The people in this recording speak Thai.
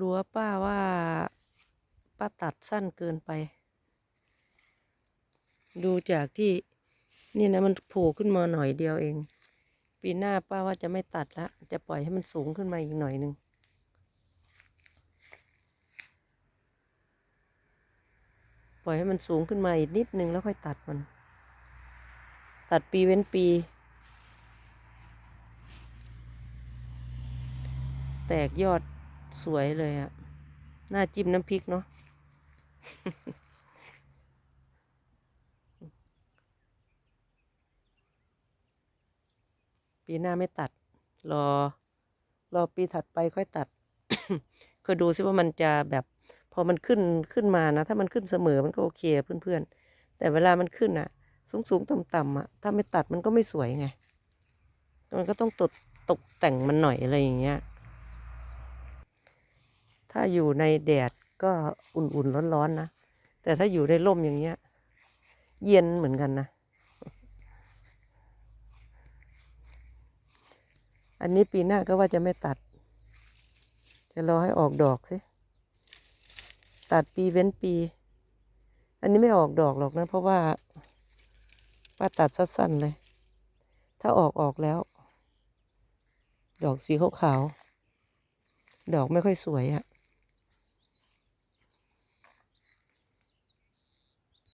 รั้วป้าว่า ป้าตัดสั้นเกินไป ดูจากที่นี่นะมันโผล่ขึ้นมาหน่อยเดียวเอง ปีหน้าป้าว่าจะไม่ตัดละจะปล่อยให้มันสูงขึ้นมาอีกหน่อยหนึ่งปล่อยให้มันสูงขึ้นมาอีกนิดนึงแล้วค่อยตัดมัน ตัดปีเว้นปี แตกยอด สวยเลยอะน่าจิ้มน้ำพริกเนาะปีหน้าไม่ตัด รอ รอปีถัดไปค่อยตัดก็ดูซิว่ามันจะแบบ พอมันขึ้นขึ้นมานะ ถ้ามันขึ้นเสมอมันก็โอเคเพื่อนๆ แต่เวลามันขึ้นอะสูงสูงต่ำต่ำๆอะถ้าไม่ตัดมันก็ไม่สวยไง มันก็ต้องตกตกแต่งมันหน่อยอะไรอย่างเงี้ย ถ้าอยู่ในแดดก็อุ่นๆร้อนๆนะ แต่ถ้าอยู่ในร่มอย่างเงี้ย เย็นเหมือนกันนะ อันนี้ปีหน้าก็ว่าจะไม่ตัด จะรอให้ออกดอกสิ ตัดปีเว้นปี อันนี้ไม่ออกดอกหรอกนะ เพราะว่าป้าตัดสั้นๆเลย ถ้าออกออกแล้ว ดอกสีขาวๆดอกไม่ค่อยสวยอะ